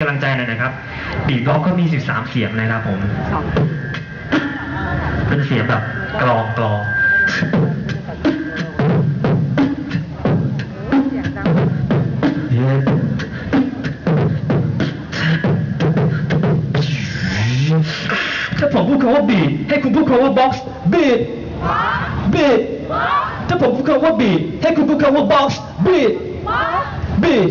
กำลังใจหน่อยนะครับบีบล็อกก็มี13เสียงนะครับผมเป็นเสียงแบบกรองกรองถ้าผมพูดคำว่าบีบให้คุณพูดคำว่าบ็อกซ์บีบบีบถ้าผมพูดคำว่าบีบให้คุณพูดคำว่าบ็อกซ์บีบบีบ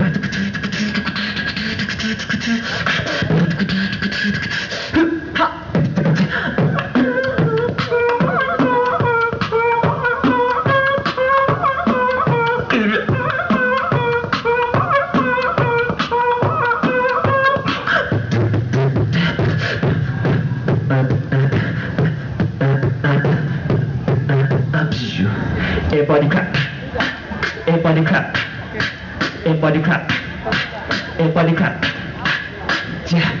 Everybody clap. Everybody clap. Everybody clap. Everybody clap. Yeah.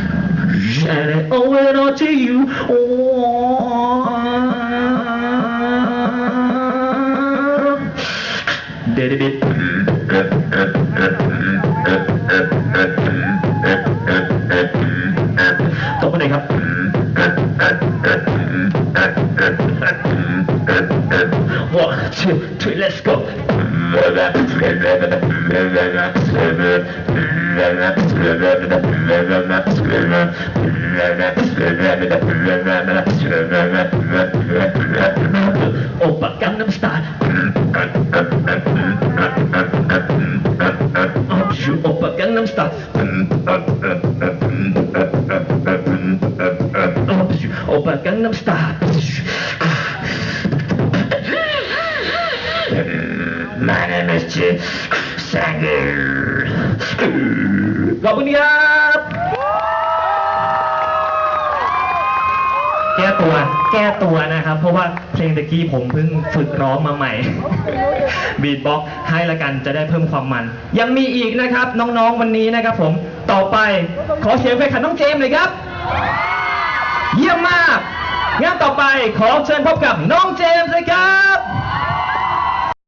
and I owe it all to you. One, two, three, let's go. Opa Gangnam Style. Opa Gangnam Style. Opa Gangnam Style. จ a d g e t s a n ขอบคุณครับ แก้ตัว แก้ตัวนะครับ เพราะว่าเพลงตะกี้ผมเพิ่งฝึกร้องมาใหม่ บีทบ็อกให้ละกัน จะได้เพิ่มความมัน ยังมีอีกนะครับ น้องๆ วันนี้นะครับ ผม ต่อไป ขอเสียงไปขันน้องเจมส์เลยครับ เยี่ยมมากงานต่อไปขอเชิญพบกับน้องเจมส์เลยครับ